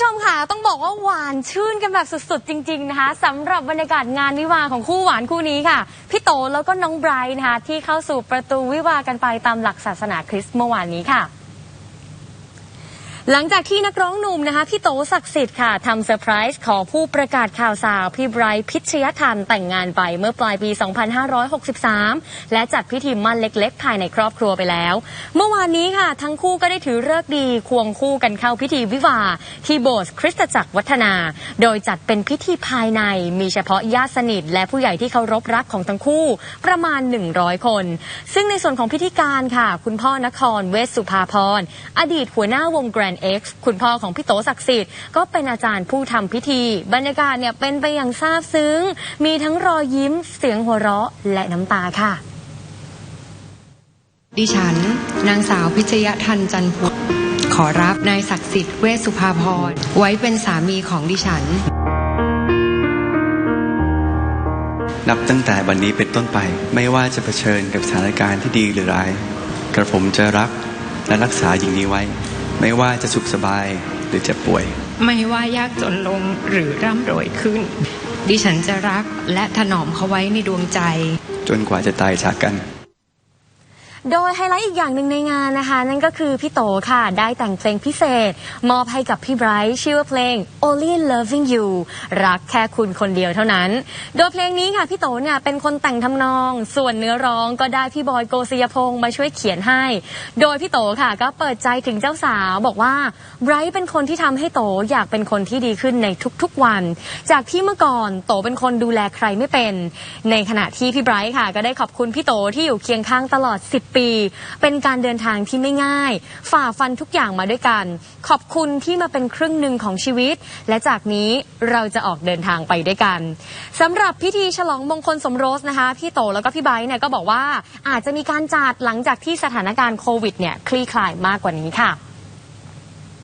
ผู้ชมค่ะ ต้องบอกว่าหวานชื่นกันแบบสุดๆ จริง ๆ นะคะสำหรับบรรยากาศงานวิวาของคู่หวานคู่นี้ค่ะ พี่โตแล้วก็น้องไบรท์นะคะที่เข้าสู่ประตูวิวากันไปตามหลักศาสนาคริสต์เมื่อวานนี้ค่ะ หลังจากที่นักร้องหนุ่มนะคะพี่โตศักดิ์สิทธิ์ค่ะทำเซอร์ไพรส์ขอผู้ประกาศข่าวสาว พี่ไบรท์พิชยทันแต่งงานไปเมื่อปลายปี 2563 และจัดพิธีมั่นเล็กๆ ภายในครอบครัวไปแล้ว เมื่อวานนี้ค่ะ ทั้งคู่ก็ได้ถือเลิกดีควงคู่กันเข้าพิธีวิวา ที่โบสถ์คริสตจักรวัฒนา โดยจัดเป็นพิธีภายในมีเฉพาะญาติสนิท และผู้ใหญ่ที่เคารพรักของทั้งคู่ประมาณ 100 คน ซึ่งในส่วนของพิธีการค่ะ คุณพ่อนครเวสสุภาพรอดีตหัวหน้าวงแกร Grand X คุณพ่อของพี่โตศักดิ์สิทธิ์ก็เป็นอาจารย์ผู้ทำพิธี บรรยากาศเนี่ยเป็นไปอย่างซาบซึ้ง มีทั้งรอยยิ้มเสียงหัวเราะและน้ำตาค่ะ ดิฉัน นางสาวพิชยทันจันพุทธขอรับนายศักดิ์สิทธิ์เวชสุภาพรไว้เป็นสามีของดิฉัน นับตั้งแต่บัดนนี้เป็นต้นไปไม่ว่าจะเผชิญกับสถานการณ์ที่ดีหรือร้าย กระผมจะรักและรักษาหญิงนี้ไว้ ไม่ว่าจะสุขสบายหรือเจ็บป่วย ไม่ว่ายากจนลงหรือร่ำรวยขึ้น ดิฉันจะรักและถนอมเขาไว้ในดวงใจ จนกว่าจะตายจากกัน โดยไฮไลท์อีกอย่างหนึ่งในงานนะคะ นั่นก็คือพี่โตค่ะ ได้แต่งเพลงพิเศษ มอบให้กับพี่ไบรท์ชื่อว่าเพลง Only Loving You รักแค่คุณคนเดียวเท่านั้น โดยเพลงนี้ค่ะ พี่โตเนี่ยเป็นคนแต่งทำนอง ส่วนเนื้อร้องก็ได้พี่บอยโกศิยพงศ์มาช่วยเขียนให้ โดยพี่โตค่ะก็เปิดใจถึงเจ้าสาวบอกว่าไบรท์เป็นคนที่ทำให้โตอยากเป็นคนที่ดีขึ้นในทุกๆวัน จากที่เมื่อก่อนโตเป็นคนดูแลใครไม่เป็น ในขณะที่พี่ไบรท์ค่ะ ก็ได้ขอบคุณพี่โตที่อยู่เคียงข้างตลอด10ปี เป็นการเดินทางที่ไม่ง่าย ฝ่าฟันทุกอย่างมาด้วยกัน ขอบคุณที่มาเป็นครึ่งหนึ่งของชีวิต และจากนี้เราจะออกเดินทางไปด้วยกันสำหรับพิธีฉลองมงคลสมรสนะคะ พี่โตแล้วก็พี่ไบรท์เนี่ยก็บอกว่าอาจจะมีการจัดหลังจากที่สถานการณ์โควิดเนี่ยคลี่คลายมากกว่านี้ค่ะ